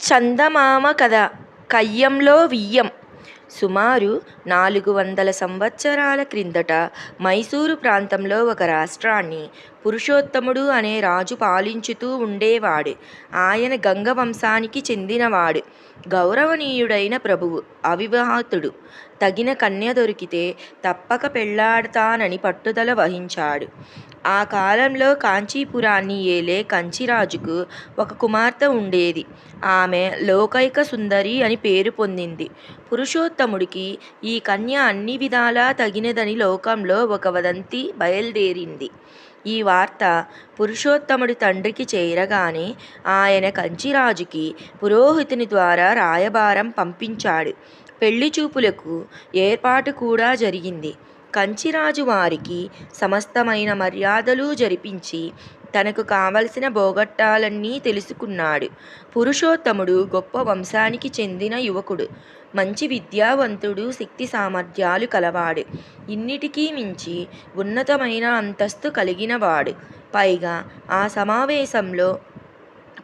చందమామ కథ. కయ్యంలో వియ్యం. సుమారు నాలుగు వందల సంవత్సరాల క్రిందట మైసూరు ప్రాంతంలో ఒక రాష్ట్రాన్ని పురుషోత్తముడు అనే రాజు పాలించుతూ ఉండేవాడు. ఆయన గంగ వంశానికి చెందినవాడు. గౌరవనీయుడైన ప్రభువు అవివాహితుడు. తగిన కన్య దొరికితే తప్పక పెళ్ళాడతానని పట్టుదల వహించాడు. ఆ కాలంలో కాంచీపురాన్ని ఏలే కంచిరాజుకు ఒక కుమార్తె ఉండేది. ఆమె లోకైక సుందరి అని పేరు పొందింది. పురుషోత్తముడికి ఈ కన్య అన్ని విధాలా తగినదని లోకంలో ఒక వదంతి బయలుదేరింది. ఈ వార్త పురుషోత్తముడి తండ్రికి చేరగానే ఆయన కంచిరాజుకి పురోహితుని ద్వారా రాయబారం పంపించాడు. పెళ్ళి చూపులకు ఏర్పాటు కూడా జరిగింది. కంచిరాజు వారికి సమస్తమైన మర్యాదలు జరిపించి తనకు కావలసిన బోగట్టాలన్నీ తెలుసుకున్నాడు. పురుషోత్తముడు గొప్ప వంశానికి చెందిన యువకుడు. మంచి విద్యావంతుడు శక్తి సామర్థ్యాలు కలవాడు. ఇన్నిటికీ మించి ఉన్నతమైన అంతస్తు కలిగినవాడు. పైగా ఆ సమావేశంలో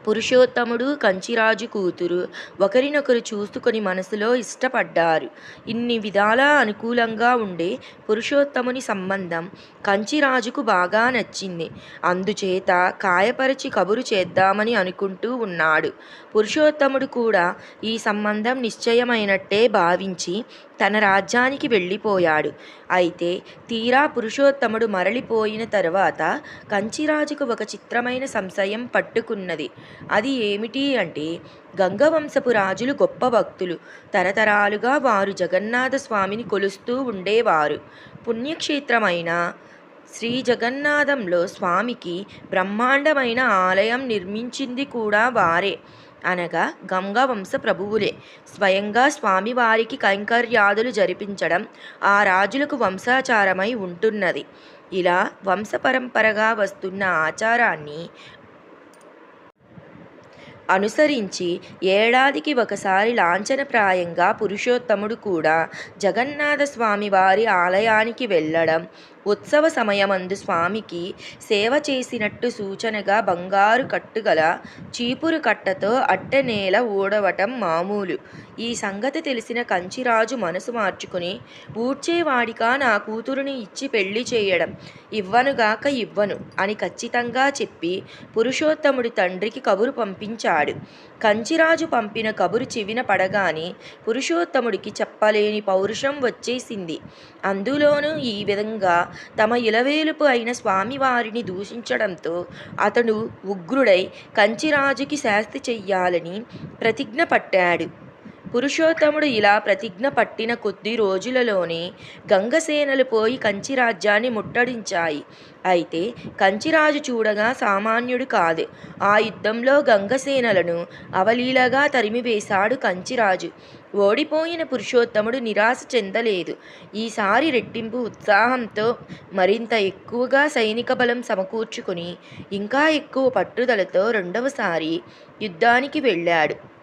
పురుషోత్తముడు కంచిరాజు కూతురు. ఒకరినొకరు చూసుకొని మనసులో ఇష్టపడ్డారు. ఇన్ని విధాలా అనుకూలంగా ఉండే పురుషోత్తముని సంబంధం కంచిరాజుకు బాగా నచ్చింది. అందుచేత కాయపరిచి కబురు చేద్దామని అనుకుంటూ ఉన్నాడు. పురుషోత్తముడు కూడా ఈ సంబంధం నిశ్చయమైనట్టే భావించి తన రాజ్యానికి వెళ్ళిపోయాడు. అయితే తీరా పురుషోత్తముడు మరలిపోయిన తర్వాత కంచిరాజుకు ఒక చిత్రమైన సంశయం పట్టుకున్నది. అది ఏమిటి అంటే గంగవంశపు రాజులు గొప్ప భక్తులు. తరతరాలుగా వారు జగన్నాథ స్వామిని కొలుస్తూ ఉండేవారు. పుణ్యక్షేత్రమైన శ్రీ జగన్నాథంలో స్వామికి బ్రహ్మాండమైన ఆలయం నిర్మించింది కూడా వారే. అనగా గంగవంశ ప్రభువులే. స్వయంగా స్వామివారికి కైంకర్యాదులు జరిపించడం ఆ రాజులకు వంశాచారమై ఉంటున్నది. ఇలా వంశపరంపరగా వస్తున్న ఆచారాన్ని అనుసరించి ఏడాదికి ఒకసారి లాంఛనప్రాయంగా పురుషోత్తముడు కూడా జగన్నాథ స్వామి వారి ఆలయానికి వెళ్ళడం ఉత్సవ సమయమందు స్వామికి సేవ చేసినట్టు సూచనగా బంగారు కట్టుగల చీపురు కట్టతో అట్టె నేల ఊడవటం మామూలు. ఈ సంగతి తెలిసిన కంచిరాజు మనసు మార్చుకుని ఊడ్చేవాడిగా నా కూతురుని ఇచ్చి పెళ్ళి చేయడం? ఇవ్వనుగాక ఇవ్వను అని ఖచ్చితంగా చెప్పి పురుషోత్తముడి తండ్రికి కబురు పంపించాడు. కంచిరాజు పంపిన కబురు చెవిన పడగానే పురుషోత్తముడికి చెప్పలేని పౌరుషం వచ్చేసింది. అందులోనూ ఈ విధంగా తమ ఇలవేలుపు అయిన స్వామివారిని దూషించడంతో అతడు ఉగ్రుడై కంచిరాజుకి శాస్తి చెయ్యాలని ప్రతిజ్ఞ పట్టాడు. పురుషోత్తముడు ఇలా ప్రతిజ్ఞ పట్టిన కొద్ది రోజులలోనే గంగసేనలు పోయి కంచి రాజ్యాన్ని ముట్టడించాయి. అయితే కంచిరాజు చూడగా సామాన్యుడు కాదు. ఆ యుద్ధంలో గంగసేనలను అవలీలగా తరిమివేశాడు కంచిరాజు. ఓడిపోయిన పురుషోత్తముడు నిరాశ చెందలేదు. ఈసారి రెట్టింపు ఉత్సాహంతో మరింత ఎక్కువగా సైనిక బలం సమకూర్చుకుని ఇంకా ఎక్కువ పట్టుదలతో రెండవసారి యుద్ధానికి వెళ్ళాడు.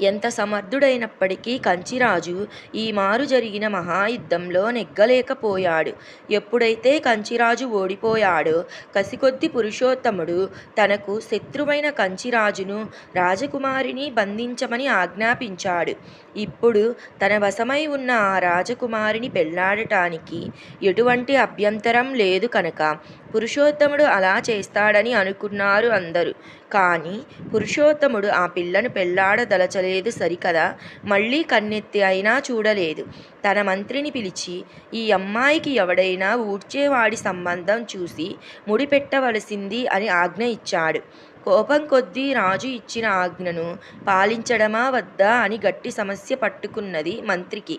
ఎంత సమర్థుడైనప్పటికీ కంచిరాజు ఈ మారు జరిగిన మహాయుద్ధంలో నెగ్గలేకపోయాడు. ఎప్పుడైతే కంచిరాజు ఓడిపోయాడో కసికొద్ది పురుషోత్తముడు తనకు శత్రువైన కంచిరాజును రాజకుమారిని బంధించమని ఆజ్ఞాపించాడు. ఇప్పుడు తన వశమై ఉన్న ఆ రాజకుమారిని పెళ్ళాడటానికి ఎటువంటి అభ్యంతరం లేదు కనుక. పురుషోత్తముడు అలా చేస్తాడని అనుకున్నారు అందరూ. కానీ పురుషోత్తముడు ఆ పిల్లను పెళ్ళాడదలచలేదు సరికదా? మళ్ళీ కన్నెత్తి అయినా చూడలేదు. తన మంత్రిని పిలిచి ఈ అమ్మాయికి ఎవడైనా ఊడ్చేవాడి సంబంధం చూసి ముడిపెట్టవలసింది అని ఆజ్ఞ ఇచ్చాడు. కోపం కొద్దీ రాజు ఇచ్చిన ఆజ్ఞను పాలించడమా వద్దా అని గట్టి సమస్య పట్టుకున్నది మంత్రికి.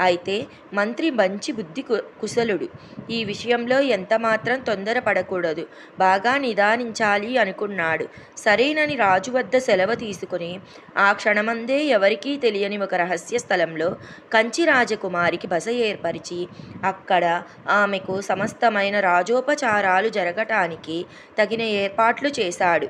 అయితే మంత్రి మంచి బుద్ధి కుశలుడు. ఈ విషయంలో ఎంతమాత్రం తొందరపడకూడదు బాగా నిదానించాలి అనుకున్నాడు. సరేనని రాజు వద్ద సెలవు తీసుకుని ఆ క్షణమందే ఎవరికీ తెలియని ఒక రహస్య స్థలంలో కంచి రాజకుమారికి బస ఏర్పరిచి అక్కడ ఆమెకు సమస్తమైన రాజోపచారాలు జరగటానికి తగిన ఏర్పాట్లు చేశాడు.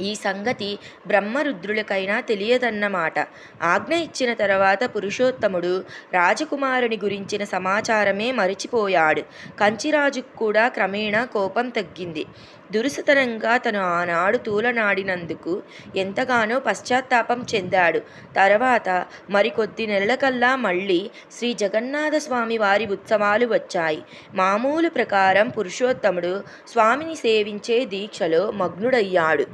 ఈ సంగతి బ్రహ్మరుద్రులకైనా తెలియదన్నమాట. ఆజ్ఞ ఇచ్చిన తర్వాత పురుషోత్తముడు రాజకుమారుని గురించిన సమాచారమే మరిచిపోయాడు. కంచిరాజుకు కూడా క్రమేణా కోపం తగ్గింది. దురుసతనంగా తను ఆనాడు తూలనాడినందుకు ఎంతగానో పశ్చాత్తాపం చెందాడు. తర్వాత మరికొద్ది నెలలకల్లా మళ్ళీ శ్రీ జగన్నాథస్వామి వారి ఉత్సవాలు వచ్చాయి. మామూలు ప్రకారం పురుషోత్తముడు స్వామిని సేవించే దీక్షలో మగ్నుడయ్యాడు.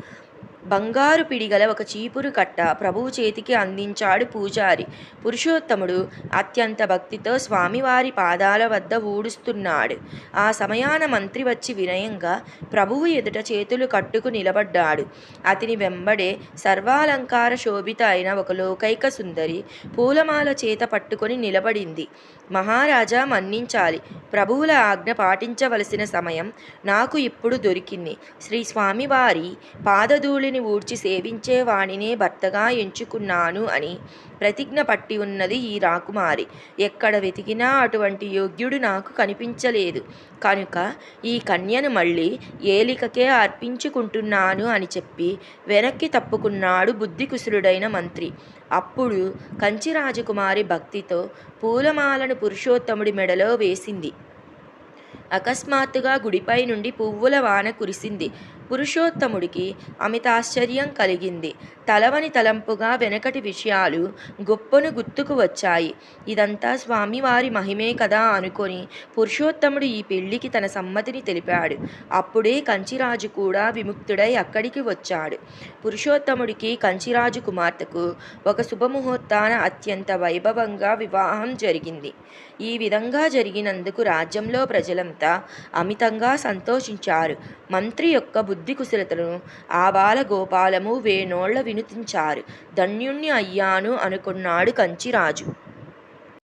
బంగారు పిడిగల ఒక చీపురు కట్ట ప్రభువు చేతికి అందించాడు పూజారి. పురుషోత్తముడు అత్యంత భక్తితో స్వామివారి పాదాల వద్ద ఊడుస్తున్నాడు. ఆ సమయాన మంత్రి వచ్చి వినయంగా ప్రభువు ఎదుట చేతులు కట్టుకు నిలబడ్డాడు. అతని వెంబడే సర్వాలంకార శోభిత అయిన ఒక లోకైక సుందరి పూలమాల చేత పట్టుకొని నిలబడింది. మహారాజా మన్నించాలి. ప్రభువుల ఆజ్ఞ పాటించవలసిన సమయం నాకు ఇప్పుడు దొరికింది. శ్రీ స్వామివారి పాదధూళిని ఊడ్చి సేవించే వాణినే భర్తగా ఎంచుకున్నాను అని ప్రతిజ్ఞ పట్టి ఉన్నది ఈ రాకుమారి. ఎక్కడ వెతికినా అటువంటి యోగ్యుడు నాకు కనిపించలేదు. కనుక ఈ కన్యను మళ్ళీ ఏలికకే అర్పించుకుంటున్నాను అని చెప్పి వెనక్కి తప్పుకున్నాడు బుద్ధికుశలుడైన మంత్రి. అప్పుడు కంచి రాజకుమారి భక్తితో పూలమాలను పురుషోత్తముడి మెడలో వేసింది. అకస్మాత్తుగా గుడిపై నుండి పువ్వుల వాన కురిసింది. పురుషోత్తముడికి అమితాశ్చర్యం కలిగింది. తలవని తలంపుగా వెనకటి విషయాలు గొప్పను గుర్తుకు వచ్చాయి. ఇదంతా స్వామివారి మహిమే కదా అనుకొని పురుషోత్తముడు ఈ పెళ్ళికి తన సమ్మతిని తెలిపాడు. అప్పుడే కంచిరాజు కూడా విముక్తుడై అక్కడికి వచ్చాడు. పురుషోత్తముడికి కంచిరాజు కుమార్తెకు ఒక శుభముహూర్తాన అత్యంత వైభవంగా వివాహం జరిగింది. ఈ విధంగా జరిగినందుకు రాజ్యంలో ప్రజలంతా అమితంగా సంతోషించారు. మంత్రి యొక్క బుద్ధి బుద్ధి కుశలతను ఆ బాలగోపాలము గోపాలము వినుతించారు. ధన్యుణ్ణి అయ్యాను అనుకున్నాడు కంచిరాజు.